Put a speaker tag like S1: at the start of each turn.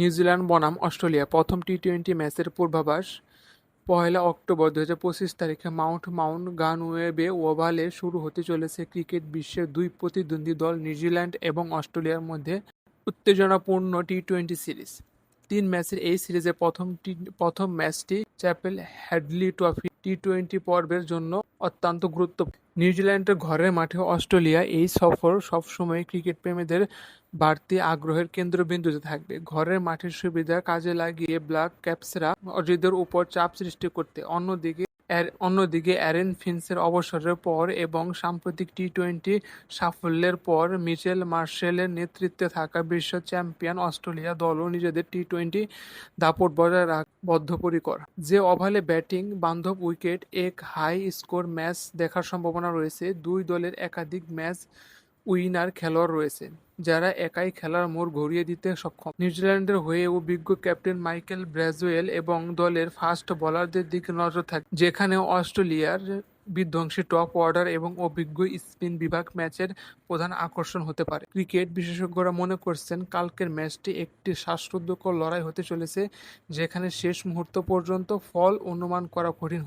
S1: New Zealand বনাম Australia প্রথম T twenty ম্যাচের পূর্বাভাস। পহেলা অক্টোবর দু হাজার পঁচিশ তারিখে মাউন্ট মাউন্ট গানওয়েবে ওভালে শুরু হতে চলেছে ক্রিকেট বিশ্বের দুই প্রতিদ্বন্দ্বী দল নিউজিল্যান্ড এবং অস্ট্রেলিয়ার মধ্যে উত্তেজনাপূর্ণ টি টোয়েন্টি সিরিজ। তিন ম্যাচের এই সিরিজের প্রথম প্রথম ম্যাচটি Chappell, Hadley trophy T twenty পর্বের জন্য অত্যন্ত গুরুত্বপূর্ণ নিউজিল্যান্ডের ঘরের মাঠে অস্ট্রেলিয়া এই সফর সবসময় ক্রিকেট প্রেমীদের বাড়তি আগ্রহের কেন্দ্রবিন্দুতে থাকবে। ঘরের মাঠের সুবিধা কাজে লাগিয়ে ব্ল্যাক ক্যাপসরা অজিদের উপর চাপ সৃষ্টি করতে। অন্যদিকে অন্যদিকে অ্যারেন ফিন্সের অবসরের পর এবং সাম্প্রতিক টি টোয়েন্টি সাফল্যের পর মিচেল মার্শেলের নেতৃত্বে থাকা বিশ্ব চ্যাম্পিয়ন অস্ট্রেলিয়া দলও নিজেদের টি টোয়েন্টি দাপট বজায় রাখ বদ্ধপরিকর। যে ওভালে ব্যাটিং, বান্ধব উইকেট, এক হাই স্কোর ম্যাচ দেখার সম্ভাবনা রয়েছে। দুই দলের একাধিক ম্যাচ উইনার খেলোয়াড় রয়েছে যারা একাই খেলার মোড় ঘুরিয়ে দিতে সক্ষম। নিউজিল্যান্ডের হয়ে অভিজ্ঞ ক্যাপ্টেন মাইকেল ব্রাজওয়েল এবং দলের ফাস্ট বোলারদের দিকে নজর থাকে, যেখানে অস্ট্রেলিয়ার বিধ্বংসী টপ অর্ডার এবং অভিজ্ঞ স্পিন বিভাগ ম্যাচের প্রধান আকর্ষণ হতে পারে। ক্রিকেট বিশেষজ্ঞরা মনে করছেন, কালকের ম্যাচটি একটি শ্বাসরুদ্ধকর লড়াই হতে চলেছে, যেখানে শেষ মুহূর্ত পর্যন্ত ফল অনুমান করা কঠিন